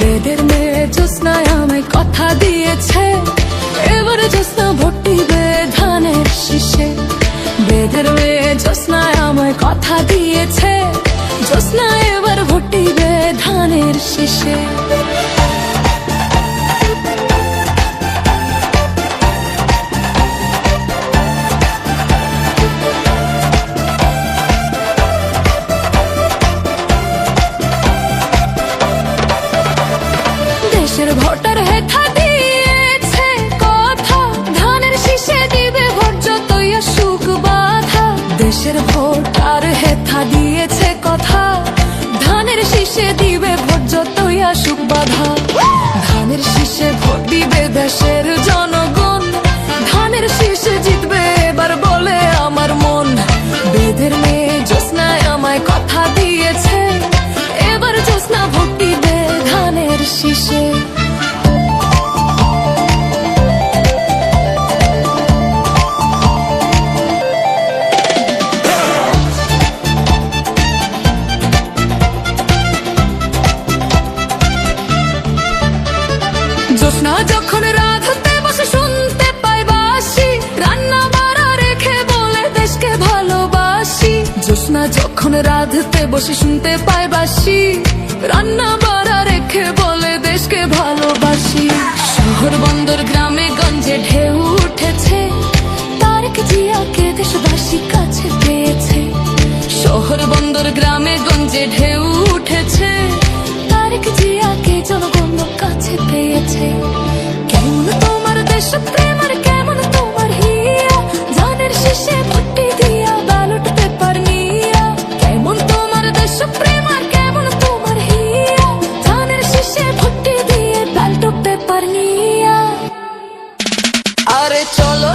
বেদের মেয়ে জ্যোৎস্নায় আমায় কথা দিয়েছে। এবারে জ্যোৎস্না ভর্তি ধানের শীষে বেদের মেয়ে জ্যোৎস্নায় আমায় কথা দিয়েছে। জ্যোৎস্না এবার ভর্তি ধানের শীষে দেশের ভোটার হেথা দিয়েছে কথা। ধানের শীষে দিবে ভোট যতই সুখ বাধা। দেশের ভোটার হেথা দিয়েছে কথা। ধানের শীষে দিবে ভোট যতই সুখ বাধা। ধানের শীষে ভোট দিবে দেশের জনগণ। ধানের শীষে জিতবে এবার বলে আমার মন। বেদের মেয়ে জ্যোৎস্নায় আমায় কথা দিয়েছে। এবার জ্যোৎস্না ভোট দিবে ধানের শীষে। জ্যোৎস্না যখন রাধতে বসে শুনতে পাই বাসি রান্না বাড়া রেখে বলে দেশকে ভালোবাসি। জ্যোৎস্না যখন রাধতে বসে শুনতে পাই বাসি রান্না বাড়া রেখে বলে দেশকে ভালোবাসি। শহর বন্দর গ্রামে গঞ্জে ঢেউ উঠেছে, তারেক জিয়াকে দেশবাসী কাছে পেয়েছে। শহর বন্দর গ্রামে গঞ্জে ঢেউ পেয়েছে কেমন তোমার দেশ প্রেম আর কেমন তোমার হিয়া? জানের শেষে ভর্তি দিয়া ব্যালট পেপার নিয়া কেমন তোমার দেশ প্রেম আর কেমন তোমার হিয়া? জানের শেষে ভর্তি দিয়ে ব্যালট পেপার নিয়া আরে চলো